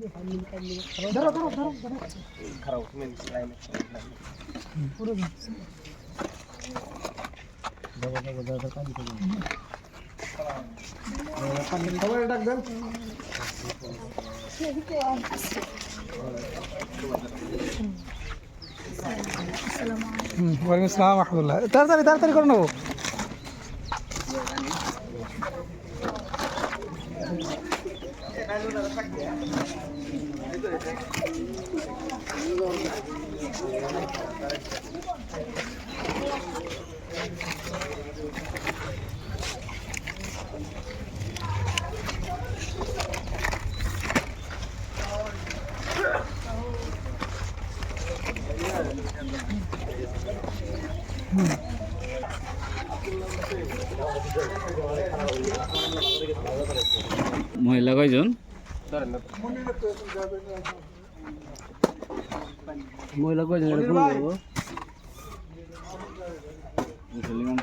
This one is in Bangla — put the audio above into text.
ধরো ধরো ধরো ধরো খারাপ মেন লাইনে পুরো সবাই ডাক ওয়ালাইকুম আসসালাম রহমতুল্লাহ তাড়াতাড়ি তাড়াতাড়ি করে নেব মহিলা কয়জন? Mau lagu aja dulu. Ini selingan